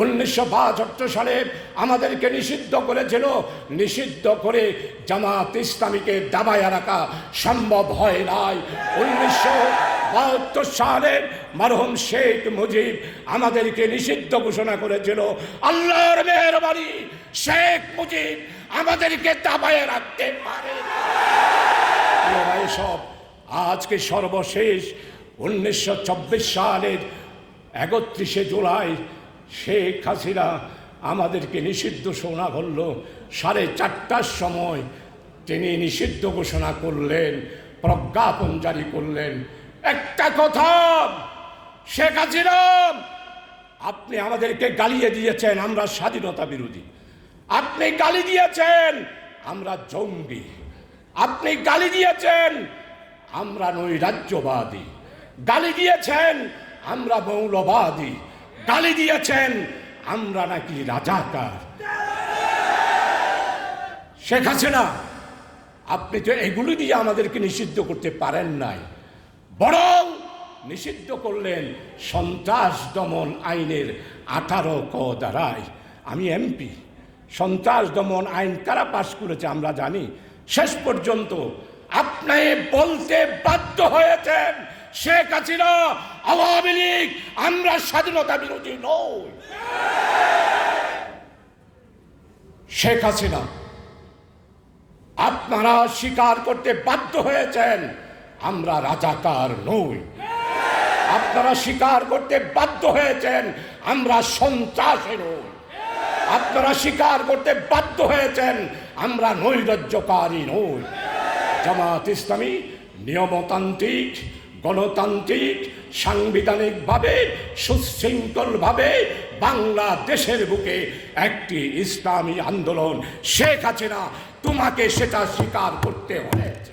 উনিশশো বাহাত্তর সালে আমাদেরকে নিষিদ্ধ করেছিল। নিষিদ্ধ করে জামাত ইসলামীকে দাবায় রাখা সম্ভব হয় নাই। উনিশশো বাহাত্তর সালে মারহুম শেখ মুজিব আমাদেরকে নিষিদ্ধ ঘোষণা করেছিল। আল্লাহর মেহরবানি, শেখ মুজিব আমাদেরকে দাবায় রাখতে পারে সব আজকে সর্বশেষ? উনিশশো চব্বিশ সালের একত্রিশে জুলাই শেখ হাসিনা আমাদেরকে নিষিদ্ধ শোনা করল সাড়ে চারটার সময় তিনি নিষিদ্ধ ঘোষণা করলেন, প্রজ্ঞাপন জারি করলেন। একটা কথা, শেখ হাসিনা, আপনি আমাদেরকে গালিয়ে দিয়েছেন, আমরা স্বাধীনতা বিরোধী। আপনি গালি দিয়েছেন, আমরা জঙ্গি। আপনি গালি দিয়েছেন, আমরা নৈরাজ্যবাদী। গালি দিয়েছেন, আমরা মৌলবাদী। গালি দিয়েছেন, আমরা নাকি রাজাকার। শেখ হাসিনা, আপনি তো এগুলি দিয়ে আমাদেরকে নিষিদ্ধ করতে পারেন নাই। বরং নিষিদ্ধ করলেন সন্ত্রাস দমন আইনের আঠারো ক দ্বারায় আমি এমপি। সন্ত্রাস দমন আইন কারা পাশ করেছে আমরা জানি। শেষ পর্যন্ত আপনি বলতে বাধ্য হয়েছেন শেখ হাসিনা আওয়ামী লীগ, আমরা স্বাধীনতা বিরোধী নই। শেখ হাসিনা, আপনারা স্বীকার করতে বাধ্য হয়েছেন, আমরা রাজাকার নই। আপনারা স্বীকার করতে বাধ্য হয়েছেন, আমরা সন্ত্রাসী নই। আপনারা স্বীকার করতে বাধ্য হয়েছেন, আমরা নৈরাজ্যকারী নই। জামাত ইসলামী নিয়মতান্ত্রিক গণতান্ত্রিক, সাংবিধানিকভাবে, সুশৃঙ্খলভাবে বাংলাদেশের বুকে একটি ইসলামী আন্দোলন শেখ হাসিনা, তোমাকে সেটা স্বীকার করতে হয়েছে।